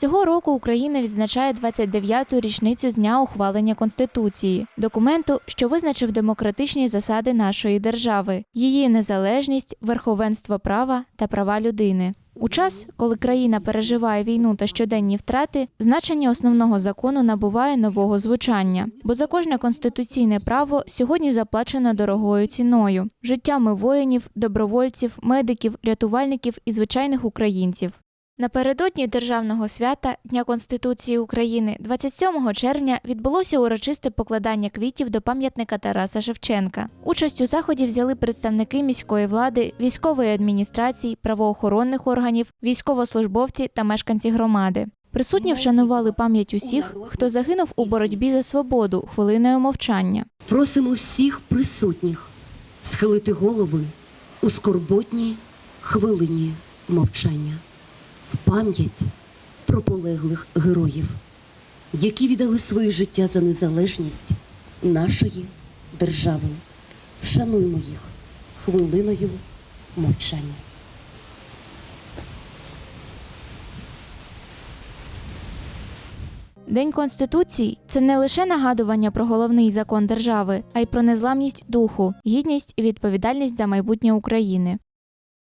Цього року Україна відзначає 29-ту річницю з дня ухвалення Конституції, документу, що визначив демократичні засади нашої держави, її незалежність, верховенство права та права людини. У час, коли країна переживає війну та щоденні втрати, значення основного закону набуває нового звучання, бо за кожне конституційне право сьогодні заплачено дорогою ціною життями воїнів, добровольців, медиків, рятувальників і звичайних українців. Напередодні державного свята Дня Конституції України 27 червня відбулося урочисте покладання квітів до пам'ятника Тараса Шевченка. Участь у заході взяли представники міської влади, військової адміністрації, правоохоронних органів, військовослужбовці та мешканці громади. Присутні вшанували пам'ять усіх, хто загинув у боротьбі за свободу хвилиною мовчання. Просимо всіх присутніх схилити голови у скорботній хвилині мовчання пам'ять про полеглих героїв, які віддали своє життя за незалежність нашої держави. Вшануймо їх хвилиною мовчання. День Конституції це не лише нагадування про головний закон держави, а й про незламність духу, гідність і відповідальність за майбутнє України.